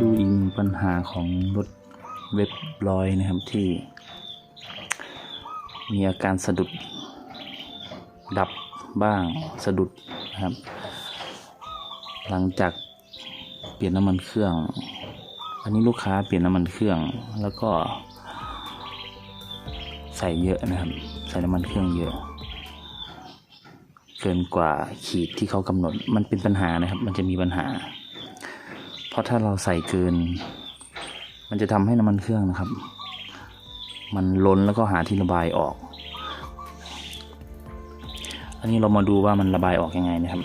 ดูอีกหนึ่งปัญหาของรถเว็บร้อยนะครับที่ มีอาการสะดุด ดับบ้างสะดุดนะครับ หลังจากเปลี่ยนน้ำมันเครื่อง อันนี้ลูกค้าเปลี่ยนน้ำมันเครื่องแล้วก็ ใส่เยอะนะครับ ใส่น้ำมันเครื่องเยอะ เกินกว่าขีดที่เขากำหนดมันเป็นปัญหานะครับ มันจะมีปัญหา ราะถ้าเราใส่เกิน มันจะทำให้น้ำมันเครื่องนะครับ มันล้นแล้วก็หาที่ระบายออก อันนี้เรามาดูว่ามันระบายออกยังไงนะครับ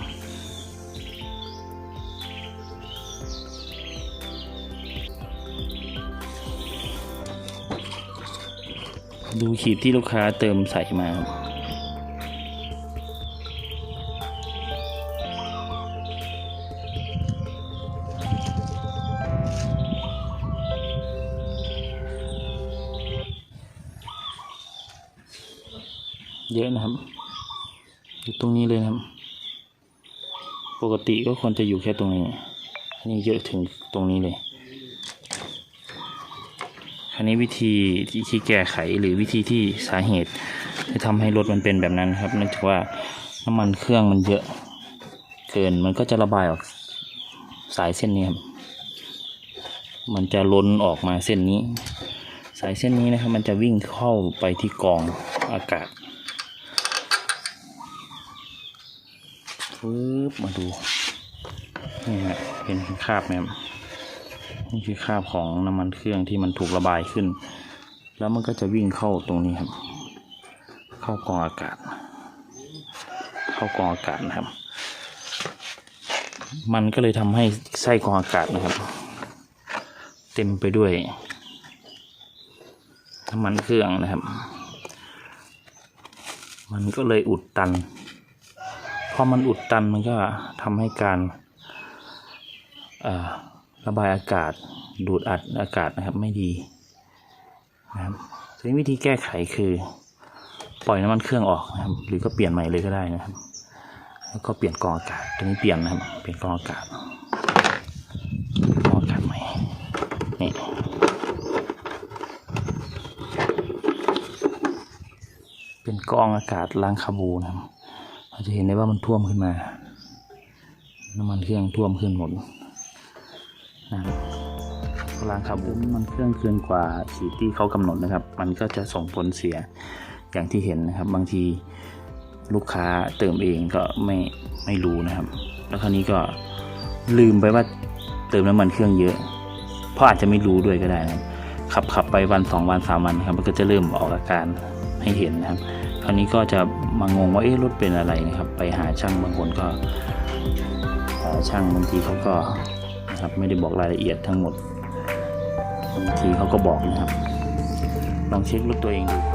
ดูขีดที่ลูกค้าเติมใส่มา เยอะนะครับ อยู่ตรงนี้เลยนะครับ ปกติก็ควรจะอยู่แค่ตรงนี้อันนี้เยอะถึงตรงนี้เลยอันนี้วิธีที่แก้ไขหรือวิธีที่สาเหตุที่ทำให้รถมันเป็นแบบนั้นครับเนื่องจากว่าน้ำมันเครื่องมันเยอะเกินมันก็จะระบายออกสายเส้นนี้ครับ มันจะล้นออกมาเส้นนี้ สายเส้นนี้นะครับ มันจะวิ่งเข้าไปที่กองอากาศึ๊บมาดูนี่ฮะเห็นคราบไหมครับนี่คือคราบของน้ำมันเครื่องที่มันถูกระบายขึ้น แล้วมันก็จะวิ่งเข้าตรงนี้ครับ เข้ากรองอากาศ เข้ากรองอากาศนะครับ มันก็เลยทำให้ไส้กรองอากาศนะครับ เต็มไปด้วยน้ำมันเครื่องนะครับ มันก็เลยอุดตัน พอมันอุดตันมันก็ทำให้การระบายอากาศดูดอัดอากาศนะครับไม่ดีนะครับซึ่งวิธีแก้ไขคือ ปล่อยน้ำมันเครื่องออกนะครับ หรือก็เปลี่ยนใหม่เลยก็ได้นะครับ แล้วก็เปลี่ยนกรองอากาศตัวนี้เปลี่ยนนะครับ เปลี่ยนกรองอากาศกรองอากาศใหม่นี่เป็นกรองอากาศล้างคาบูนะครับ เราจะเห็นได้ว่ามันท่วมขึ้นมา น้ำมันเครื่องท่วมขึ้นหมดนะครับล้างคาร์บูมันเครื่องเกินกว่าขีดที่เขากำหนดนะครับ มันก็จะส่งผลเสียอย่างที่เห็นนะครับ บางทีลูกค้าเติมเองก็ไม่ไม่รู้นะครับ แล้วคราวนี้ก็ลืมไปว่าเติมน้ำมันเครื่องเยอะ เพราะอาจจะไม่รู้ด้วยก็ได้นะครับขับขับไปวันสองวันสามวันนะครับ มันก็จะเริ่มออกอาการให้เห็นนะครับ คราวนี้ก็จะมางงว่าเอ๊ะรถเป็นอะไรนะครับ ไปหาช่างบางคนก็หาช่างบางทีเขาก็นะครับไม่ได้บอกรายละเอียดทั้งหมดบางทีเขาก็บอกนะครับ ลองเช็ครถตัวเองดู